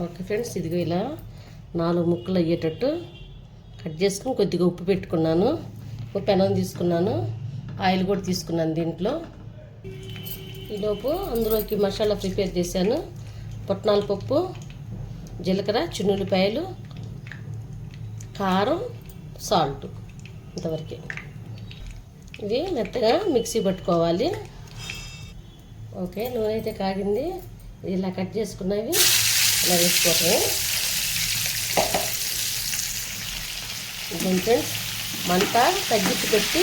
Okay friends ఇదిగో ఇలా నాలుగు ముక్కలు అయ్యేటట్టు కట్ చేసుకుని కొద్దిగా ఉప్పు పెట్టుకున్నాను. ఒక పెనం తీసుకున్నాను. ఆయిల్ కూడా తీసుకున్నాను దీంట్లో. ఈలోపు అందులోకి మసాలా ప్రిపేర్ చేశాను. పుట్నాల పప్పు జీలకర్ర చిన్నుల్లిపాయలు కారం సాల్ట్ ఇంతవరకే. ఇవి మెత్తగా మిక్సీ పట్టుకోవాలి. ఓకే నూనె అయితే కాగింది. ఇలా కట్ చేసుకున్నవి. ఇలా వేసుకోవటమే ఫ్రెండ్స్ మంట తగ్గించి పెట్టి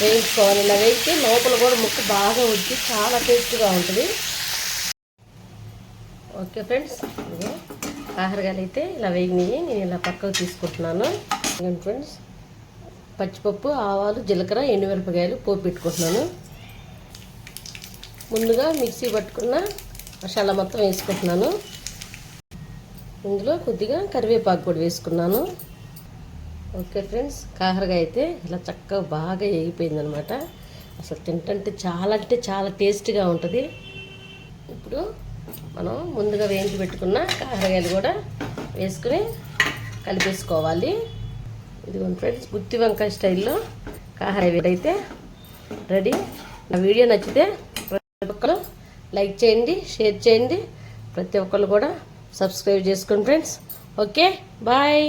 వేయించుకోవాలి. ఇలా వేయితే లోపల కూడా ముక్క బాగా ఉడికి చాలా టేస్ట్గా ఉంటుంది. ఓకే ఫ్రెండ్స్ ఇదిగో కాకరకాయలు అయితే ఇలా వేగినాయి. నేను ఇలా పక్కకు తీసుకుంటున్నాను. ఫ్రెండ్స్ పచ్చిపప్పు ఆవాలు జీలకర్ర ఎండుమిరపకాయలు పోపు పెట్టుకుంటున్నాను. ముందుగా మిక్సీ పట్టుకున్న మసాలా మొత్తం వేసుకుంటున్నాను. ఇందులో కొద్దిగా కరివేపాకు కూడా వేసుకున్నాను. ఓకే ఫ్రెండ్స్ కాకరకాయ అయితే ఇలా చక్కగా బాగా వేగిపోయిందనమాట అసలు తింటంటే చాలా అంటే చాలా టేస్ట్గా ఉంటుంది. ఇప్పుడు మనం ముందుగా వేయించి పెట్టుకున్న కాకరకాయలు కూడా వేసుకుని కలిపేసుకోవాలి. ఇదిగోండి ఫ్రెండ్స్ గుత్తి వంకాయ స్టైల్లో కాకరకాయ అయితే రెడీ. నా వీడియో నచ్చితే ప్రతి ఒక్కరు లైక్ చేయండి షేర్ చేయండి. ప్రతి ఒక్కరు కూడా సబ్స్క్రైబ్ చేసుకోండి ఫ్రెండ్స్ ఓకే బాయ్